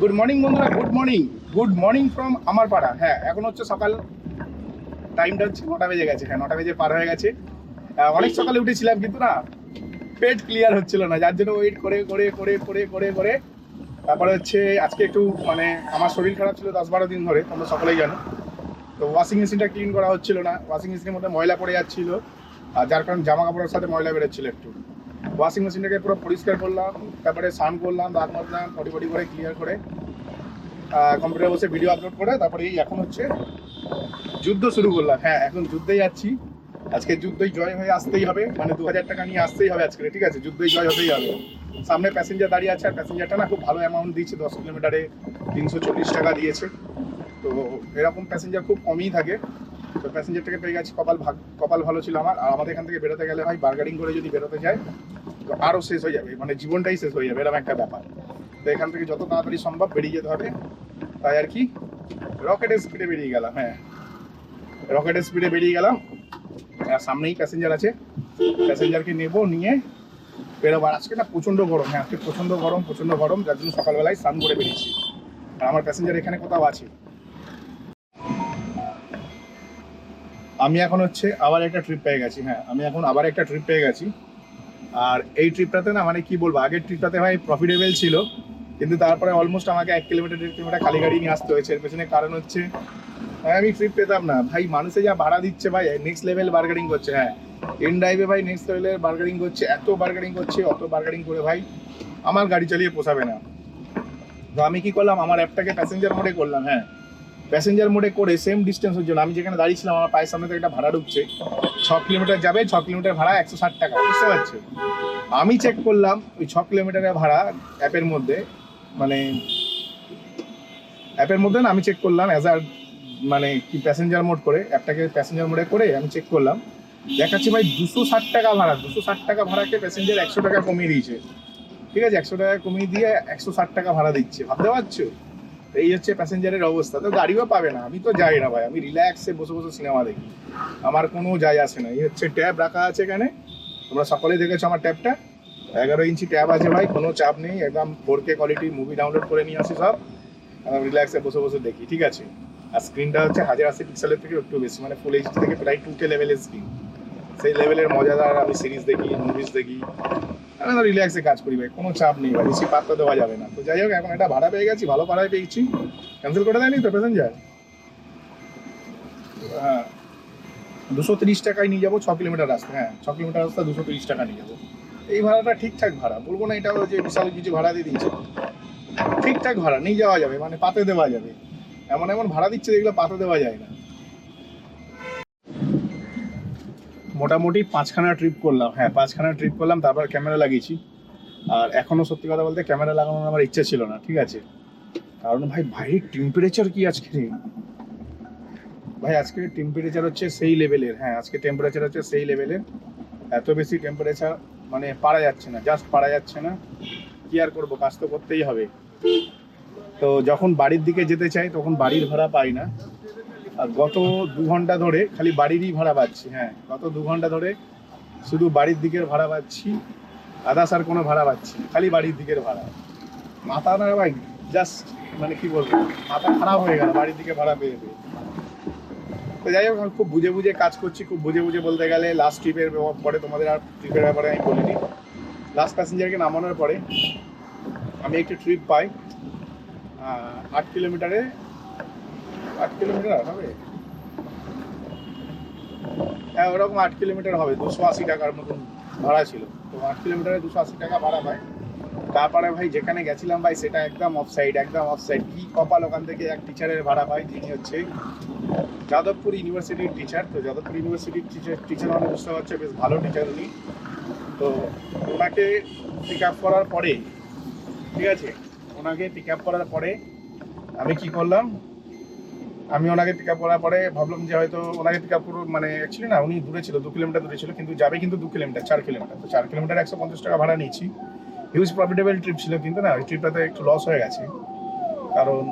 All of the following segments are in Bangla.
গুড মর্নিং বন্ধুরা good morning good morning from আমার পাড়া। হ্যাঁ এখন হচ্ছে সকাল টাইমটা হচ্ছে নটা বেজে গেছে। হ্যাঁ নটা বেজে পার হয়ে গেছে। অনেক সকালে উঠেছিলাম, কিন্তু না, পেট ক্লিয়ার হচ্ছিল না, যার জন্য ওয়েট করে করে করে করে করে করে। তারপরে হচ্ছে, আজকে একটু মানে আমার শরীর খারাপ ছিল দশ বারো দিন ধরে, তোমরা সকলেই জানো। তো ওয়াশিং মেশিনটা ক্লিন করা হচ্ছিল না ওয়াশিং মেশিনের মধ্যে ময়লা পড়ে যাচ্ছিল, আর যার কারণে জামা কাপড়ের সাথে ময়লা বেরোচ্ছিল একটু। ওয়াশিং মেশিনটাকে পুরো পরিষ্কার করলাম, তারপরে স্নান করলাম, দাঁত মাজলাম পটি পটি করে ক্লিয়ার করে কম্পিউটারে বসে ভিডিও আপলোড করে, তারপরে এই এখন হচ্ছে যুদ্ধ শুরু করলাম। হ্যাঁ এখন যুদ্ধে যাচ্ছি। আজকে যুদ্ধই জয় হয়ে আসতেই হবে মানে দু হাজার টাকা নিয়ে আসতেই হবে আজকে, ঠিক আছে? যুদ্ধই জয় হতেই হবে। সামনে প্যাসেঞ্জার দাঁড়িয়ে আছে, আর প্যাসেঞ্জারটা না খুব ভালো অ্যামাউন্ট দিয়েছে, দশ কিলোমিটারে তিনশো চল্লিশ টাকা দিয়েছে। তো এরকম প্যাসেঞ্জার খুব কমই থাকে। তো প্যাসেঞ্জারটাকে পেয়ে গেছি, কপাল ভাগ কপাল ভালো ছিল আমার। আর আমাদের এখান থেকে বেরোতে গেলে ভাই বার্গারিং করে যদি বেরোতে যায় তো আরও শেষ হয়ে যাবে। মানে জীবনটাই শেষ হয়ে যাবে, এরকম একটা ব্যাপার। তো এখান থেকে যত তাড়াতাড়ি সম্ভব বেরিয়ে যেতে হবে। তাই আর কি রকেটের স্পিডে বেরিয়ে গেলাম হ্যাঁ। রকেটের স্পিডে বেরিয়ে গেলাম। আর সামনেই প্যাসেঞ্জার আছে। প্যাসেঞ্জারকে নেব, নিয়ে বেরোবো। আর আজকে না প্রচণ্ড গরম হ্যাঁ আজকে প্রচণ্ড গরম প্রচণ্ড গরম। যার জন্য সকালবেলায় স্নান করে বেরিয়েছি। আর আমার প্যাসেঞ্জার এখানে কোথাও আছে? আমি এখন হচ্ছে আবার একটা ট্রিপ পেয়ে গেছি হ্যাঁ আমি এখন আবার একটা ট্রিপ পেয়ে গেছি। আর এই ট্রিপটাতে না মানে কি বলব, আগের ট্রিপটাতে ভাই প্রফিটেবল ছিল, কিন্তু তারপরে অলমোস্ট আমাকে এক কিলোমিটার দেড় কিলোমিটার খালি গাড়ি নিয়ে আসতে হয়েছে। এর পেছনে কারণ হচ্ছে হ্যাঁ আমি ট্রিপ পেতাম না। ভাই, মানুষে যা ভাড়া দিচ্ছে ভাই নেক্সট লেভেল বার্গেনিং করছে হ্যাঁ। ইন ড্রাইভে ভাই নেক্সট লেভেলের বার্গেনিং করছে, এত বার্গেনিং করছে, অত বার্গেনিং করে ভাই আমার গাড়ি চালিয়ে পোষাবে না। তো আমি কি করলাম, আমার অ্যাপটাকে প্যাসেঞ্জার মোডে করলাম হ্যাঁ। প্যাসেঞ্জার মোডে করে সেম ডিস্টেন্সের জন্য। আমি যেখানে দাঁড়িয়েছিলাম, আমার পায়ের সামনে থেকে একটা ভাড়া ঢুকছে। ছ কিলোমিটার যাবে, ছ কিলোমিটার ভাড়া একশো ষাট টাকা, বুঝতে পারছ? আমি চেক করলাম, ওই ছ কিলোমিটারের ভাড়া অ্যাপের মধ্যে মানে অ্যাপের মধ্যে না, আমি চেক করলাম অ্যাজ আর মানে কি প্যাসেঞ্জার মোড করে অ্যাপটাকে প্যাসেঞ্জার মোডে করে আমি চেক করলাম। দেখাচ্ছি ভাই, দুশো ষাট টাকা ভাড়া, দুশো ষাট টাকা ভাড়াকে প্যাসেঞ্জার একশো টাকা কমিয়ে দিয়েছে। ঠিক আছে, একশো টাকা কমিয়ে দিয়ে একশো ষাট টাকা ভাড়া দিচ্ছে, ভাবতে পারছ? এই হচ্ছে প্যাসেঞ্জারের অবস্থা। তো গাড়িও পাবে না, আমি তো যাই না ভাই, আমি রিল্যাক্সে বসে বসে সিনেমা দেখি। আমার কোনো যায় আসে না। এই হচ্ছে ট্যাব রাখা আছে এখানে। তোমরা সকলেই দেখেছ আমার ট্যাবটা। এগারো ইঞ্চি ট্যাব আছে ভাই, কোনো চাপ নেই, একদম ফোর কে কোয়ালিটির মুভি ডাউনলোড করে নিয়ে আসি সব। রিল্যাক্সে বসে বসে দেখি, ঠিক আছে? আর স্ক্রিনটা হচ্ছে হাজার আশি পিক্সেলের থেকে একটু বেশি মানে ফুল এইচডি থেকে প্রায় টু কে লেভেলের স্ক্রিন সেই লেভেলের মজাদার আমি সিরিজ দেখি মুভিজ দেখি। আমি তো রিল্যাক্সে কাজ করি ভাই, কোনো চাপ নেই ভাই, বেশি পাত্তা দেওয়া যাবে না। তো যাই হোক, এখন একটা ভাড়া পেয়ে গেছি, ভালো ভাড়ায় পেয়েছি। ক্যান্সেল করে দেয়নি তো প্যাসেঞ্জার হ্যাঁ। দুশো তিরিশ টাকায় নিয়ে যাব, ছ কিলোমিটার রাস্তা হ্যাঁ। ছ কিলোমিটার রাস্তা, দুশো তিরিশ টাকা নিয়ে যাব। এই ভাড়াটা ঠিকঠাক ভাড়া, বলব না এটা যে বিশাল কিছু ভাড়া দিয়ে দিচ্ছে ঠিকঠাক ভাড়া, নিয়ে যাওয়া যাবে মানে পাতে দেওয়া যাবে। এমন এমন ভাড়া দিচ্ছে যেগুলো পাতে দেওয়া যায় না। মোটামুটি পাঁচখানা ট্রিপ করলাম। হ্যাঁ পাঁচখানা ট্রিপ করলাম, তারপর ক্যামেরা লাগিয়েছি। আর এখনও সত্যি কথা বলতে ক্যামেরা লাগানোর আমার ইচ্ছে ছিল না, ঠিক আছে? কারণ ভাই বাইরের টেম্পারেচার কি আজকে? ভাই, আজকে টেম্পারেচার হচ্ছে সেই লেভেলের হ্যাঁ আজকে টেম্পারেচার হচ্ছে সেই লেভেলের এত বেশি টেম্পারেচার মানে পারা যাচ্ছে না জাস্ট পারা যাচ্ছে না। কি আর করব, কাজ তো করতেই হবে। তো যখন বাড়ির দিকে যেতে চাই, তখন বাড়ির ভাড়া পাই না। গত দু ঘণ্টা ধরে খালি বাড়িরই ভাড়া পাচ্ছি হ্যাঁ গত দু ঘণ্টা ধরে শুধু বাড়ির দিকের ভাড়া পাচ্ছি আদার্স আর কোনো ভাড়া পাচ্ছি। খালি বাড়ির দিকের ভাড়া মাথা না ভাই জাস্ট মানে কি বলব, মাথা খারাপ হয়ে গেল, বাড়ির দিকে ভাড়া পেয়ে পেয়ে তো যাই হোক খুব বুঝে বুঝে কাজ করছি, খুব বুঝে বুঝে বলতে গেলে লাস্ট ট্রিপের পরে তোমাদের আর ট্রিপের ব্যাপারে আমি বলিনি লাস্ট প্যাসেঞ্জারকে নামানোর পরে আমি একটি ট্রিপ পাই আট কিলোমিটারে আট কিলোমিটার হবে? হ্যাঁ ওরকম আট কিলোমিটার হবে, দুশো আশি টাকার মতন ভাড়া ছিল। তো আট কিলোমিটারে দুশো আশি টাকা ভাড়া পায় তারপরে ভাই, যেখানে গেছিলাম ভাই, সেটা একদম অফ সাইড একদম অফ সাইড কি কপাল ওখান থেকে এক টিচারের ভাড়া পাই যিনি হচ্ছে যাদবপুর ইউনিভার্সিটির টিচার তো যাদবপুর ইউনিভার্সিটির টিচার টিচার মানে বুঝতে পারছে, বেশ ভালো টিচার উনি। তো ওনাকে পিক আপ করার পরে, ঠিক আছে? ওনাকে পিক আপ করার পরে আমি কি করলাম? আমি ওনাকে পিক আপ করার পরে ভাবলাম যে হয়তো ওনাকে পিক আপ করব মানে অ্যাকচুয়ালি না, উনি দূরে ছিল, দু কিলোমিটার দূরে ছিল, কিন্তু যাবে কিন্তু দু কিলোমিটার, চার কিলোমিটার। তো চার কিলোমিটার একশো পঞ্চাশ টাকা ভাড়া নিয়েছি। হিউজ প্রফিটেবল ট্রিপ ছিল, কিন্তু না, ওই ট্রিপটাতে একটু লস হয়ে গেছে। কারণ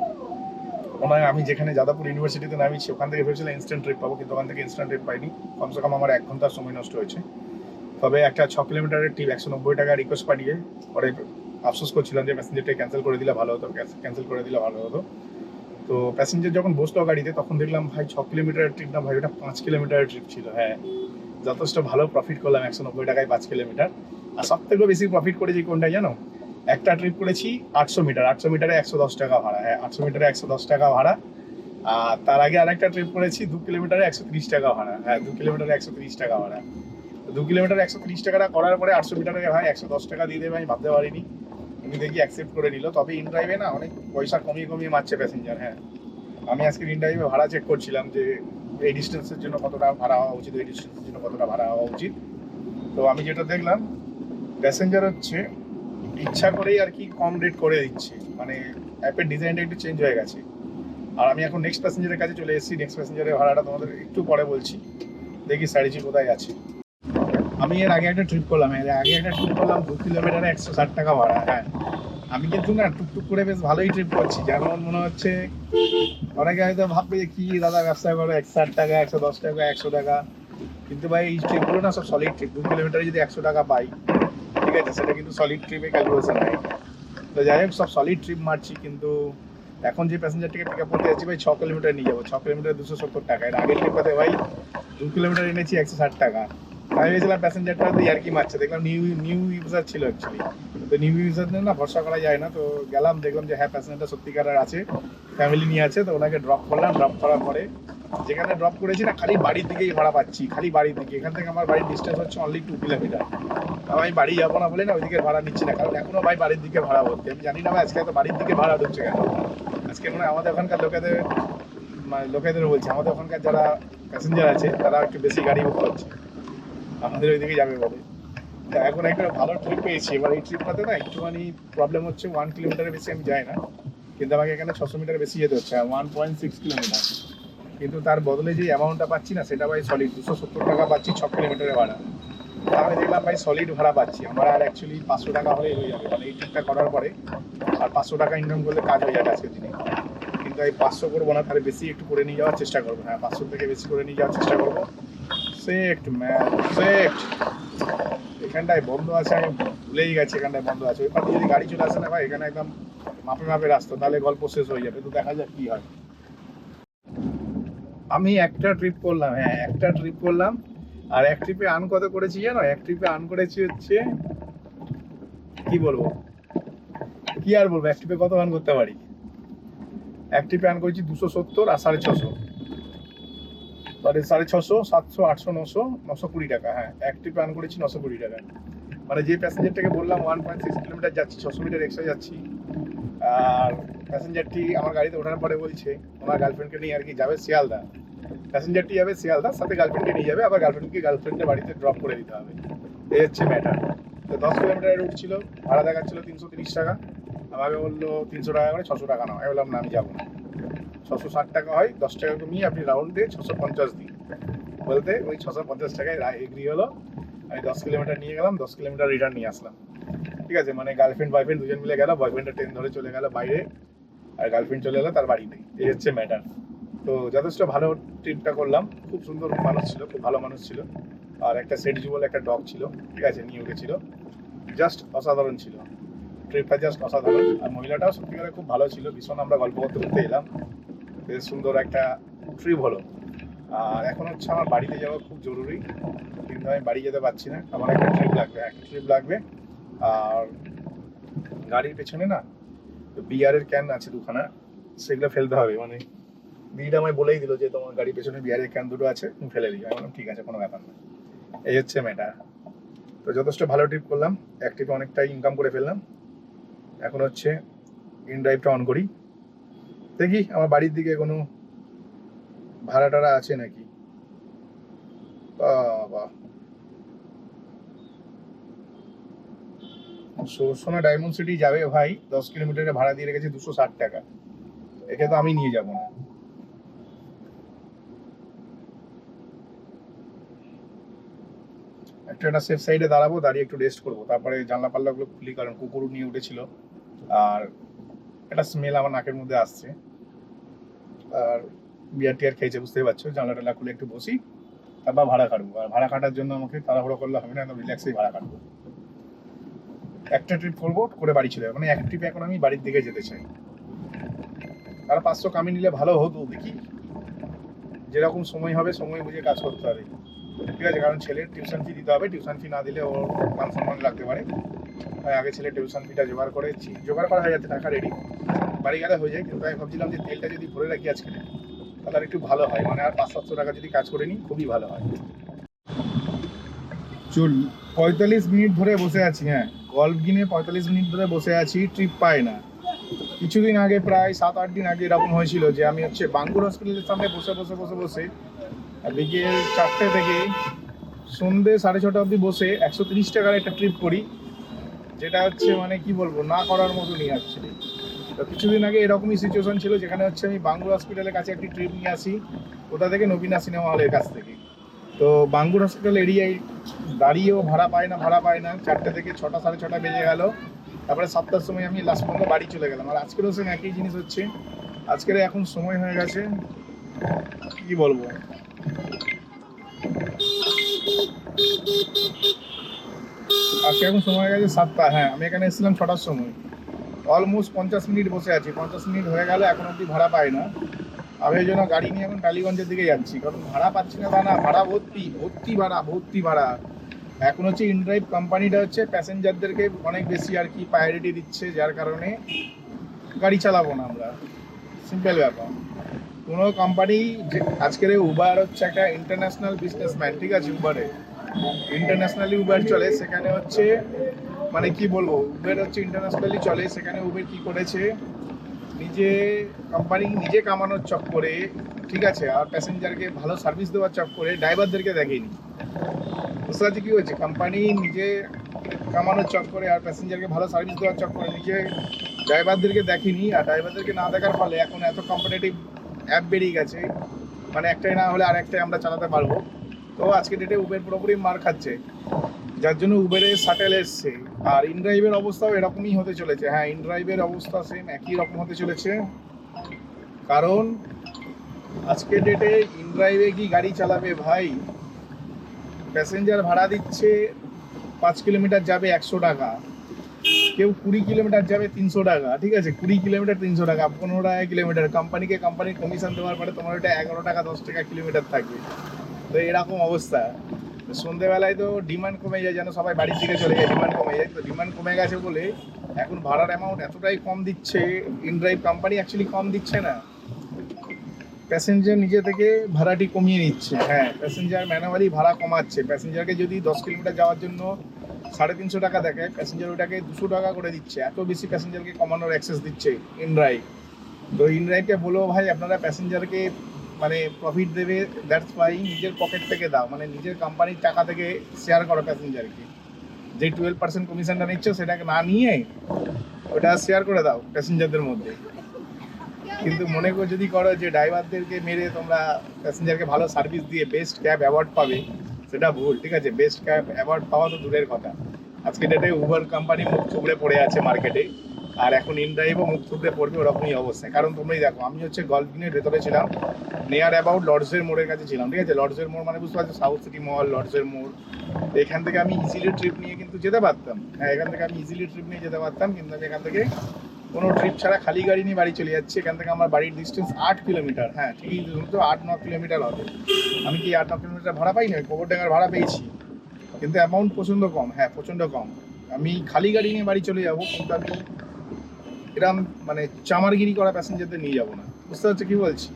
ওনার, আমি যেখানে যাদবপুর ইউনিভার্সিটিতে নামিছি ওখান থেকে ভেবেছিলাম ইনস্ট্যান্ট ট্রিপ পাবো, কিন্তু ওখান থেকে ইনস্ট্যান্ট ট্রিপ পাইনি। কমসে কম আমার এক ঘণ্টার সময় নষ্ট হয়েছে। তবে একটা ছ কিলোমিটারের ট্রিপ একশো নব্বই টাকা রিকোয়েস্ট পাঠিয়ে, পরে আফসোস করছিলাম যে প্যাসেঞ্জারটা ক্যান্সেল করে দিলে ভালো হতো ক্যান্সেল করে দিলে ভালো হতো। তো প্যাসেঞ্জার যখন বসল গাড়িতে, তখন দেখলাম, ভাই, ছ কিলোমিটারের ট্রিপ না, ভাই, ওটা পাঁচ কিলোমিটারের ট্রিপ ছিল। হ্যাঁ যথেষ্ট ভালো প্রফিট করলাম একশো নব্বই টাকায় পাঁচ কিলোমিটার আর সব থেকে বেশি প্রফিট করেছি কোনটাই জানো? একটা ট্রিপ করেছি আটশো মিটার আটশো মিটারে একশো দশ টাকা ভাড়া। হ্যাঁ আটশো মিটারে একশো দশ টাকা ভাড়া। আর তার আগে আরেকটা ট্রিপ করেছি দু কিলোমিটারে একশো তিরিশ টাকা ভাড়া। হ্যাঁ দু কিলোমিটারে একশো তিরিশ টাকা ভাড়া। দু কিলোমিটার একশো তিরিশ টাকাটা করার পরে আটশো মিটারে ভাই একশো দশ টাকা দিয়ে দেবে, আমি ভাবতে পারিনি। উনি দেখি অ্যাকসেপ্ট করে নিল। তবে ইন ড্রাইভে না অনেক পয়সা কমিয়ে কমিয়ে মারছে প্যাসেঞ্জার হ্যাঁ। আমি আজকে ইন ড্রাইভে ভাড়া চেক করছিলাম যে এই ডিস্টেন্সের জন্য কতটা ভাড়া হওয়া উচিত, এই ডিস্টেন্সের জন্য কতটা ভাড়া হওয়া উচিত। তো আমি যেটা দেখলাম প্যাসেঞ্জার হচ্ছে ইচ্ছা করেই আর কি কম রেট করে দিচ্ছে। মানে অ্যাপের ডিজাইনটা একটু চেঞ্জ হয়ে গেছে। আর আমি এখন নেক্সট প্যাসেঞ্জারের কাছে চলে এসেছি। নেক্সট প্যাসেঞ্জারের ভাড়াটা তোমাদের একটু পরে বলছি। দেখি স্ট্র্যাটেজি কোথায় আছে। আমি এর আগে একটা ট্রিপ করলাম, এর আগে একটা ট্রিপ করলাম দু কিলোমিটারে একশো ষাট টাকা ভাড়া হ্যাঁ। আমি কিন্তু না টুকটুক করে বেশ ভালোই ট্রিপ করছি যেমন মনে হচ্ছে অনেকে হয়তো ভাববে যে কি দাদা ব্যবসা করো, একশো ষাট টাকা, একশো দশ টাকা, একশো টাকা। কিন্তু ভাই, এই ট্রিপগুলো না সব সলিড ট্রিপ দু কিলোমিটারে যদি একশো টাকা পাই, ঠিক আছে, সেটা কিন্তু সলিড ট্রিপে ক্যালকুলেশন হয় তো যাই হোক, সব সলিড ট্রিপ মারছি, কিন্তু এখন যে প্যাসেঞ্জারটিকে পিক আপ করতে যাচ্ছি, ভাই, ছ কিলোমিটার নিয়ে যাব, ছ কিলোমিটার দুশো সত্তর টাকা। এর আগের ট্রিপটাতে ভাই, দু কিলোমিটার এনেছি একশো ষাট টাকা। আমি ভেবেছিলাম প্যাসেঞ্জারটা তো ইয়ার্কি মারছে। দেখলাম নিউ নিউ ইউজার ছিল অ্যাকচুয়ালি তো নিউ ইউজার না ভরসা করা যায় না। তো গেলাম, দেখলাম যে হ্যাঁ প্যাসেঞ্জারটা সত্যিকারের আছে ফ্যামিলি নিয়ে আছে, তো ওনাকে ড্রপ করলাম। ড্রপ করার পরে যেখানে ড্রপ করেছি না, খালি বাড়ির দিকেই ভাড়া পাচ্ছি, খালি বাড়ির দিকে। এখান থেকে আমার বাড়ির ডিস্টেন্স হচ্ছে অনলি টু কিলোমিটার আমি বাড়ি যাব না বলে না, ওইদিকে ভাড়া নিচ্ছি না। কারণ এখনও ভাই বাড়ির দিকে ভাড়া ভর্তি। আমি জানি না ভাই, আজকে তো বাড়ির দিকে ভাড়া ঢুকছে কেন? আজকে মনে আমাদের ওখানকার লোকেদের মানে লোকেদের বলছি, আমাদের ওখানকার যারা প্যাসেঞ্জার আছে, তারা একটু বেশি গাড়ি বুক করছে। আমাদের ওইদিকে যাবে বলে তা এখন একটা ভালো ট্রিপ পেয়েছি। এবার এই ট্রিপটাতে না একটুখানি প্রবলেম হচ্ছে ওয়ান কিলোমিটারের বেশি আমি যাই না। কিন্তু আমাকে এখানে ছশো মিটার বেশি যেতে হচ্ছে ওয়ান পয়েন্ট সিক্স কিলোমিটার কিন্তু তার বদলে যে অ্যামাউন্টটা পাচ্ছি না, সেটা ভাই সলিড দুশো সত্তর টাকা পাচ্ছি ছ কিলোমিটারের ভাড়া। তাহলে দেখলাম ভাই সলিড ভাড়া পাচ্ছি। আমার আর অ্যাকচুয়ালি পাঁচশো টাকা হলেই হয়ে যাবে। মানে এই ট্রিপটা করার পরে আর পাঁচশো টাকা ইনকাম করলে কাজ হয়ে যাবে আজকের দিনে। কিন্তু এই পাঁচশো করব না, তাহলে বেশি একটু করে নিয়ে যাওয়ার চেষ্টা করব। হ্যাঁ পাঁচশো থেকে বেশি করে নিয়ে যাওয়ার চেষ্টা করব। সেট ম্যান সেট এখানটায় বন্ধ আছে, আমি ভুলেই গেছি এখানটায় বন্ধ আছে। ওই পাশে যদি গাড়ি চলে আসে না ভাই, এখানে একদম মাপে মাপে রাস্তা, তাহলে গল্প শেষ হয়ে যাবে। তো দেখা যাক কি হয়। আমি একটা ট্রিপ করলাম হ্যাঁ একটা ট্রিপ করলাম। আর এক ট্রিপে আর্ন কত করেছি জানো? এক ট্রিপে আর্ন করেছি হচ্ছে, কি বলব? কি আর বলব? এক ট্রিপে কত আর্ন করতে পারি? এক ট্রিপে আর্ন করেছি দুশো সত্তর আর সাড়ে ছশো। সরি সাড়ে ছশো, সাতশো, আটশো, নশো নশো কুড়ি টাকা হ্যাঁ। একটি আর্ন করেছি নশো কুড়ি টাকা। মানে যে প্যাসেঞ্জারটাকে বললাম ওয়ান পয়েন্ট সিক্স কিলোমিটার যাচ্ছি, ছশো মিটার এক্সট্রা যাচ্ছি। আর প্যাসেঞ্জারটি আমার গাড়িতে ওঠার পরে বলছে ওনার গার্লফ্রেন্ডকে নিয়ে আর কি যাবে শিয়ালদা? প্যাসেঞ্জারটি যাবে শিয়ালদা, সাথে গার্লফ্রেন্ডকে নিয়ে যাবে, আবার গার্লফ্রেন্ডকে গার্লফ্রেন্ডের বাড়িতে ড্রপ করে দিতে হবে। এই হচ্ছে ম্যাটার তো দশ কিলোমিটারের রুট ছিল, ভাড়া দেখাচ্ছিল তিনশো তিরিশ টাকা। আমাকে বলল, তিনশো টাকা করে, ছশো টাকা নাও। আমি বললাম, না, আমি যাব না। ছশো ষাট টাকা হয়, দশ টাকা কমিয়ে আপনি রাউন্ড দিয়ে ছশো পঞ্চাশ দিন। বলতে ওই ছশো পঞ্চাশ টাকায় এগ্রি হলো। আমি দশ কিলোমিটার নিয়ে গেলাম, দশ কিলোমিটার রিটার্ন নিয়ে আসলাম। ঠিক আছে মানে গার্লফ্রেন্ড বয়ফ্রেন্ড দুজন মিলে গেল বয়ফ্রেন্ডের ট্রেন ধরে চলে গেল বাইরে, আর গার্লফ্রেন্ড চলে এলো তার বাড়িতে এই হচ্ছে ম্যাটার তো যথেষ্ট ভালো ট্রিপটা করলাম। খুব সুন্দর মানুষ ছিল, খুব ভালো মানুষ ছিল। আর একটা সেট বলে একটা ডগ ছিল। ঠিক আছে, নিয়ে উঠেছিল। জাস্ট অসাধারণ ছিল। ট্রিপটা জাস্ট অসাধারণ। আর মহিলাটাও সত্যিকারে খুব ভালো ছিল। ভীষণ আমরা গল্প করতে করতে এলাম। বেশ সুন্দর একটা ট্রিপ হলো। আর এখন হচ্ছে আমার বাড়িতে যাওয়া খুব জরুরি। কিন্তু আমি বাড়ি যেতে পারছি না। আমার একটা ট্রিপ লাগবে, একটা ট্রিপ লাগবে। আর গাড়ির পেছনে না বিয়ারের ক্যান আছে দুখানা। সেগুলো ফেলতে হবে। মানে দিদিটা আমায় বলেই দিল যে, তোমার গাড়ির পেছনে বিয়ারের ক্যান দুটো আছে, তুমি ফেলে দিও। আমি ঠিক আছে, কোনো ব্যাপার না। এই হচ্ছে ম্যাটার তো যথেষ্ট ভালো ট্রিপ করলাম। এক ট্রিপে অনেকটাই ইনকাম করে ফেললাম। এখন হচ্ছে ইন ড্রাইভটা অন করি। দেখি আমার বাড়ির দিকে কোনো ভাড়া টাড়া আছে নাকি? বাবা। সোনা ডায়মন্ড সিটি যাবে ভাই, দশ কিলোমিটারে ভাড়া দিয়ে রেখেছে দুশো ষাট টাকা। একে তো আমি নিয়ে যাব না। একটু একটা সেফ সাইডে দাঁড়াবো, দাঁড়িয়ে একটু রেস্ট করব। তারপরে জানলা পাল্লাগুলো খুলি, কারণ কুকুর নিয়ে উঠেছিল। আর একটা স্মেল আমার নাকের মধ্যে আসছে। আর বিয়ার টিয়ার খেয়েছে, বুঝতেই পারছ? জানলা টালা খুলে একটু বসি, তারপর ভাড়া কাটবো। আর ভাড়া কাটার জন্য আমাকে তাড়াহুড়ো করলে হবে না রিল্যাক্সেই ভাড়া কাটবো। একটা ট্রিপ করব, করে বাড়ি চলে মানে এক ট্রিপে এখন আমি বাড়ির দিকে যেতে চাই। আর পাঁচশো কামিয়ে নিলে ভালো হতো, দেখি। যেরকম সময় হবে, সময় বুঝে কাজ করতে হবে। ঠিক আছে, কারণ ছেলের টিউশন ফি দিতে হবে। টিউশন ফি না দিলে ওর মান সম্মান লাগতে পারে। তাই আগে ছেলে টিউশন ফিটা জোগাড় করেছি। জোগাড় করা হয়ে যাচ্ছে, টাকা রেডি বাড়ি গেলে হয়ে যায়, কিন্তু আমি ভাবছিলাম যে তেলটা যদি ভরে রাখি আজকে, তাহলে আর একটু ভালো হয়। মানে আর পাঁচ সাতশো টাকা যদি কাজ করে নিই, খুবই ভালো হয়। চল, পঁয়তাল্লিশ মিনিট ধরে বসে আছি হ্যাঁ। গল্ফ গিনে পঁয়তাল্লিশ মিনিট ধরে বসে আছি ট্রিপ পাই না। কিছুদিন আগে, প্রায় সাত, আট দিন আগে এরকম হয়েছিল যে আমি হচ্ছে বাঙ্গুর হসপিটালের সামনে বসে বসে বসে বসে বিকেল চারটে থেকে সন্ধে সাড়ে ছটা অবধি বসে একশো তিরিশ টাকার একটা ট্রিপ করি, যেটা হচ্ছে মানে কি বলব, না করার মতনই অ্যাকচুয়ালি তো কিছুদিন আগে এরকমই সিচুয়েশন ছিল, যেখানে হচ্ছে আমি বাঙ্গুর হসপিটালের কাছে একটি ট্রিপ নিয়ে আসি। কোথা থেকে নবীনা সিনেমা হলের কাছ থেকে। তো বাঙ্গুর হসপিটাল এরিয়ায় দাঁড়িয়েও ভাড়া পায় না, ভাড়া পায় না। চারটে থেকে ছটা, সাড়ে ছটা বেজে গেল। তারপরে সাতটার সময় আমি লাস্ট পর্যন্ত বাড়ি চলে গেলাম। আর আজকেরও সেম একই জিনিস হচ্ছে। আজকের এখন সময় হয়ে গেছে। কি বলব? আজকে এখন সময় হয়ে গেছে সাতটা। হ্যাঁ আমি এখানে এসেছিলাম ছটার সময়। অলমোস্ট পঞ্চাশ মিনিট বসে আছি। পঞ্চাশ মিনিট হয়ে গেলে, এখন অবধি ভাড়া পাই না। আমি এই জন্য গাড়ি নিয়ে এখন টালিগঞ্জের দিকে যাচ্ছি। কারণ ভাড়া পাচ্ছি না তা না, ভাড়া ভর্তি ভর্তি ভাড়া ভর্তি ভাড়া। এখন হচ্ছে ইনড্রাইভ কোম্পানিটা হচ্ছে প্যাসেঞ্জারদেরকে অনেক বেশি আর কি প্রায়োরিটি দিচ্ছে, যার কারণে গাড়ি চালাবো না আমরা। সিম্পল ব্যাপার। কোনো কোম্পানি আজকের উবার হচ্ছে একটা ইন্টারন্যাশনাল বিজনেসম্যান ঠিক আছে? উবারে ইন্টারন্যাশনালি উবের চলে, সেখানে হচ্ছে মানে কি বলব উবের হচ্ছে ইন্টারন্যাশনালি চলে, সেখানে উবের কি করেছে? নিজে কোম্পানি নিজে কামানোর চক্করে ঠিক আছে, আর প্যাসেঞ্জারকে ভালো সার্ভিস দেওয়ার চক্করে ড্রাইভারদেরকে দেখেনি। বুঝতে পারছি কী হয়েছে? কোম্পানি নিজে কামানোর চক্করে আর প্যাসেঞ্জারকে ভালো সার্ভিস দেওয়ার চক্করে নিজে ড্রাইভারদেরকে দেখেনি, আর ড্রাইভারদেরকে না দেখার ফলে এখন এত কম্পিটিটিভ অ্যাপ বেরিয়ে গেছে। মানে একটাই না হলে আরেকটাই আমরা চালাতে পারব। তো আজকে ডেটে উবের পুরোপুরি মার খাচ্ছে। যার জন্য উবেরে শাটেল এসছে। আর ইনড্রাইভের অবস্থাও এরকমই হতে চলেছে। হ্যাঁ ইনড্রাইভের অবস্থা সেম একই রকম হতে চলেছে। কারণ আজকে ডেটে ইনড্রাইভে কি গাড়ি চালাবে ভাই? প্যাসেঞ্জার ভাড়া দিচ্ছে পাঁচ কিলোমিটার যাবে একশো টাকা। কেউ কুড়ি কিলোমিটার যাবে তিনশো টাকা। ঠিক আছে, কুড়ি কিলোমিটার তিনশো টাকা, পনেরো টাকা কিলোমিটার। কোম্পানিকে কোম্পানির কমিশন দেওয়ার পরে তোমার ওটা এগারো টাকা দশ টাকা কিলোমিটার থাকবে তো এরকম অবস্থা। সন্ধেবেলায় তো ডিমান্ড কমে যায়, যেন সবাই বাড়ির দিকে চলে যায় ডিমান্ড কমে যায়। তো ডিমান্ড কমে গেছে বলে এখন ভাড়ার অ্যামাউন্ট এতটাই কম দিচ্ছে ইনড্রাইভ কোম্পানি অ্যাকচুয়ালি কম দিচ্ছে না। প্যাসেঞ্জার নিজে থেকে ভাড়াটি কমিয়ে নিচ্ছে। হ্যাঁ প্যাসেঞ্জার ম্যানুয়ালি ভাড়া কমাচ্ছে। প্যাসেঞ্জারকে যদি দশ কিলোমিটার যাওয়ার জন্য সাড়ে তিনশো টাকা দেখে প্যাসেঞ্জার ওটাকে দুশো টাকা করে দিচ্ছে। এত বেশি প্যাসেঞ্জারকে কমানোর অ্যাক্সেস দিচ্ছে ইনড্রাইভ তো ইনড্রাইভকে বলো ভাই, আপনারা প্যাসেঞ্জারকে মানে প্রফিট দেবে দ্যাটস ওয়াই নিজের পকেট থেকে দাও। মানে নিজের কোম্পানির টাকা থেকে শেয়ার করো প্যাসেঞ্জারকে যে টুয়েলভ পার্সেন্ট কমিশনটা নিচ্ছ, সেটাকে না নিয়ে ওটা শেয়ার করে দাও প্যাসেঞ্জারদের মধ্যে। কিন্তু মনে করে, যদি করো যে ড্রাইভারদেরকে মেরে তোমরা প্যাসেঞ্জারকে ভালো সার্ভিস দিয়ে বেস্ট ক্যাব অ্যাওয়ার্ড পাবে, সেটা ভুল, ঠিক আছে? বেস্ট ক্যাব অ্যাওয়ার্ড পাওয়া তো দূরের কথা। আজকে ডেটে উবার কোম্পানি মুখ থুবড়ে পড়ে আছে মার্কেটে আর এখন ইনড্রাইভও মুখ থুবড়ে পড়বে ওরকমই অবস্থায় কারণ তোমরাই দেখো, আমি হচ্ছে গল্ফিনের ভেতরে ছিলাম নিয়ার অ্যাবাউট লর্ডসের মোড়ের কাছে ছিলাম, ঠিক আছে? লর্ডসের মোড় মানে বুঝতে পারছ সাউথ সিটি মল লর্ডসের মোড়। এখান থেকে আমি ইজিলি ট্রিপ নিয়ে কিন্তু যেতে পারতাম। হ্যাঁ এখান থেকে আমি ইজিলি ট্রিপ নিয়ে যেতে পারতাম, কিন্তু আমি এখান থেকে কোনো ট্রিপ ছাড়া খালি গাড়ি নিয়ে বাড়ি চলে যাচ্ছি। এখান থেকে আমার বাড়ির ডিস্টেন্স আট কিলোমিটার হ্যাঁ ঠিকই তো আট ন কিলোমিটার হবে। আমি কি আট ন কিলোমিটার ভাড়া পাই না কোবরডাঙ্গার ভাড়া পেয়েছি। কিন্তু অ্যামাউন্ট প্রচণ্ড কম। হ্যাঁ প্রচণ্ড কম। আমি খালি গাড়ি নিয়ে বাড়ি চলে যাব, কিন্তু আমি এরম মানে চামারগিরি করা প্যাসেঞ্জারদের নিয়ে যাব না। বুঝতে পারছ কি বলছি?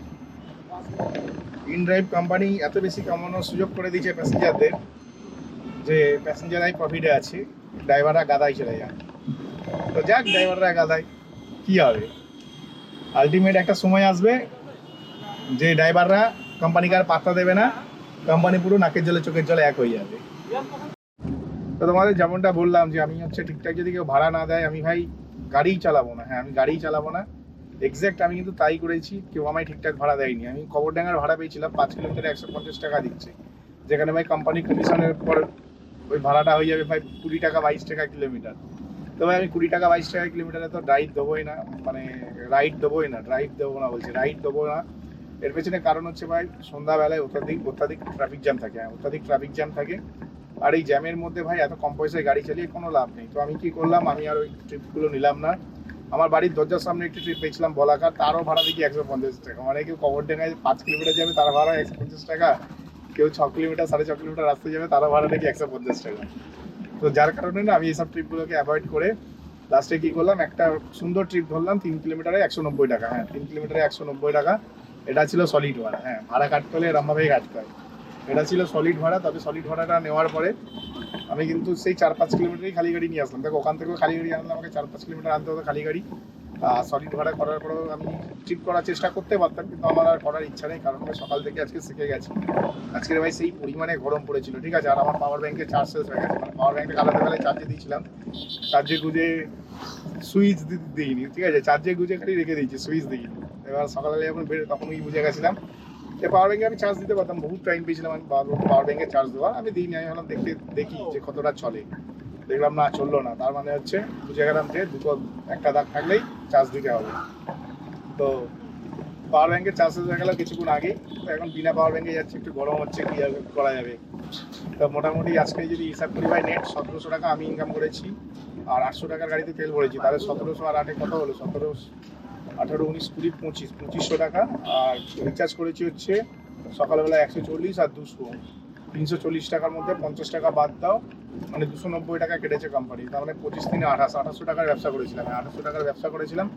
ইনড্রাইভ কোম্পানি এত বেশি কামানোর সুযোগ করে দিয়েছে প্যাসেঞ্জারদের যে প্যাসেঞ্জারাই প্রফিটে আছে ড্রাইভাররা গাদাই চলে যায়। তো যাক ড্রাইভাররা গাদাই কি হবে? আলটিমেট একটা সময় আসবে যে ড্রাইভাররা কোম্পানিকে আর পাত্তা দেবে না কোম্পানি পুরো নাকের জলে, চোখের জলে এক হয়ে যাবে। তো তোমাদের যেমনটা বললাম যে আমি হচ্ছে ঠিকঠাক যদি কেউ ভাড়া না দেয়, আমি ভাই গাড়িই চালাবো না। হ্যাঁ আমি গাড়িই চালাবো না। এক্স্যাক্ট আমি কিন্তু তাই করেছি, কেউ আমায় ঠিকঠাক ভাড়া দেয়নি। আমি কবরডাঙ্গার ভাড়া পেয়েছিলাম, পাঁচ কিলোমিটার একশো পঞ্চাশ টাকা দিচ্ছে। যেখানে ভাই কোম্পানি কমিশনের পর ওই ভাড়াটা হয়ে যাবে ভাই কুড়ি টাকা বাইশ টাকা কিলোমিটার। তো ভাই আমি কুড়ি টাকা বাইশ টাকা কিলোমিটারে তো ড্রাইভ দেবোই না মানে রাইড দেবোই না ড্রাইভ দেবো না বলছি রাইড দেবো না। এর পেছনে কারণ হচ্ছে ভাই সন্ধ্যাবেলায় অত্যাধিক অত্যাধিক ট্রাফিক জ্যাম থাকে হ্যাঁ অত্যাধিক ট্রাফিক জ্যাম থাকে। আর এই জ্যামের মধ্যে ভাই এত কম পয়সায় গাড়ি চালিয়ে কোনো লাভ নেই। তো আমি কি করলাম? আমি আর ওই ট্রিপগুলো নিলাম না। আমার বাড়ির দরজার সামনে একটি ট্রিপ পেয়েছিলাম বলাকার, তারও ভাড়া দেখি একশো পঞ্চাশ টাকা। মানে কেউ কবর ডেঙ্গায় পাঁচ কিলোমিটার যাবে, তার ভাড়া একশো পঞ্চাশ টাকা। কেউ ছ কিলোমিটার, সাড়ে ছ কিলোমিটার রাস্তায় যাবে, তারও ভাড়া দেখি একশো পঞ্চাশ টাকা। তো যার কারণে না আমি এইসব ট্রিপগুলোকে অ্যাভয়েড করে লাস্টে কি করলাম, একটা সুন্দর ট্রিপ ধরলাম, তিন কিলোমিটারে একশো নব্বই টাকা। হ্যাঁ তিন কিলোমিটারে একশো নব্বই টাকা। এটা ছিল সলিড ভাড়া হ্যাঁ ভাড়া কাটতে হলে এরমভাবেই কাটতে হয়। এটা ছিল সলিড ভাড়া, তবে সলিড ভাড়াটা নেওয়ার পরে আমি কিন্তু সেই চার পাঁচ কিলোমিটারই খালি গাড়ি নিয়ে আসলাম। দেখো, ওখান থেকেও খালি গাড়ি আনলাম আমাকে চার পাঁচ কিলোমিটার আনতে হতো খালি গাড়ি। সলিড ভাড়া করার পরেও আমি ট্রিপ করার চেষ্টা করতে পারতাম, কিন্তু আমার আর করার ইচ্ছা নেই, কারণ আমি সকাল থেকে আজকে শিখে গেছি। আজকের ভাই সেই পরিমাণে গরম পড়েছিল, ঠিক আছে? আর আমার পাওয়ার ব্যাংকে চার্জ শেষ হয়ে গেছে। মানে পাওয়ার ব্যাংকে আলাদা বেলায় চার্জে দিয়েছিলাম। চার্জে গুজে সুইচ দিইনি, ঠিক আছে? চার্জে গুজে খালি রেখে দিয়েছি সুইচ দিইনি। এবার সকালে যখন বেরো তখন ওই বুঝে গেছিলাম পাওয়ার ব্যাংকে আমি চার্জ দিতে পারতাম, বহুত টাইম পেয়েছিলাম আমি পাওয়ার ব্যাংকে চার্জ দেওয়া আমি দিইনি, আমি ভাবলাম দেখতে, দেখি যে কতটা চলে। দেখলাম না, চলল না। তার মানে হচ্ছে, বুঝে গেলাম যে দুটো, একটা দাগ থাকলেই চার্জ দিতে হবে। তো পাওয়ার ব্যাংকে চার্জ হয়ে গেল কিছুক্ষণ আগে। এখন বিনা পাওয়ার ব্যাংকে যাচ্ছে, একটু গরম হচ্ছে, কি করা যাবে? তো মোটামুটি আজকে যদি হিসাব করি ভাই নেট সতেরোশো টাকা আমি ইনকাম করেছি, আর আটশো টাকার গাড়িতে তেল ভরেছি, তাহলে সতেরোশো আর আটে কত হলো? সতেরো আঠারো, উনিশ, কুড়ি, পঁচিশ, পঁচিশশো টাকা। আর রিচার্জ করেছি হচ্ছে সকালবেলা একশো চল্লিশ আর দুশো। তিনশো চল্লিশ টাকার মধ্যে পঞ্চাশ টাকা বাদ দাও। মানে দুশো নব্বই টাকা কেটেছে কোম্পানি তার মানে পঁচিশ দিনে আঠাশ আঠাশশো টাকার ব্যবসা করেছিলাম। আঠাশশো টাকার ব্যবসা করেছিলাম,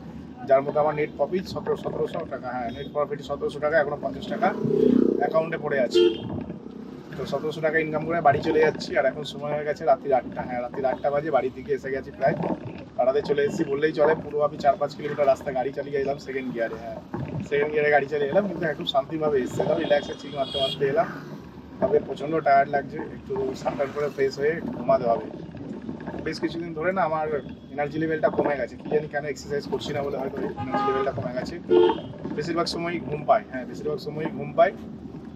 যার মধ্যে আমার নেট প্রফিট সতেরো সতেরোশো টাকা। হ্যাঁ নেট প্রফিট সতেরোশো টাকা, এখনও পঞ্চাশ টাকা অ্যাকাউন্টে পড়ে আছে। তো সতেরোশো টাকা ইনকাম করে বাড়ি চলে যাচ্ছি। আর এখন সময় হয়ে গেছে রাত্রি আটটা। হ্যাঁ রাত্রি আটটা বাজে বাড়ির দিকে এসে গেছি প্রায়। পাড়াতে চলে এসেছি, বললেই চলে, পুরো আমি চার পাঁচ কিলোমিটার রাস্তা গাড়ি চালিয়ে এলাম সেকেন্ড গিয়ারে হ্যাঁ। সেকেন্ড গিয়ারে গাড়ি চালিয়ে এলাম, কিন্তু একটু শান্তিভাবে এসেছিলাম রিল্যাক্সে চিল মারতে মারতে এলাম। তবে প্রচণ্ড টায়ার্ড লাগছে, একটু সানটান করে ফ্রেশ হয়ে ঘুমাতে হবে। বেশ কিছুদিন ধরে না আমার এনার্জি লেভেলটা কমে গেছে। কি জানি কেন এক্সারসাইজ করছি না বলে হয়তো এনার্জি লেভেলটা কমে গেছে। বেশিরভাগ সময়ই ঘুম পাই হ্যাঁ বেশিরভাগ সময়ই ঘুম পাই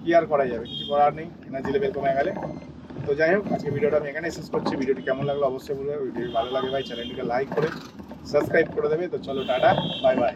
কি আর করা যাবে, কিছু করার নেই এনার্জি লেভেল কমে গেলে। তো যাই হোক, আজকে ভিডিওটা আমি এখানে শেষ করছি। ভিডিওটি কেমন লাগল অবশ্যই বলবে। ভিডিও ভালো লাগে ভাই, চ্যানেলটিকে লাইক করে সাবস্ক্রাইব করে দেবে। তো চলো, টাটা বাই বাই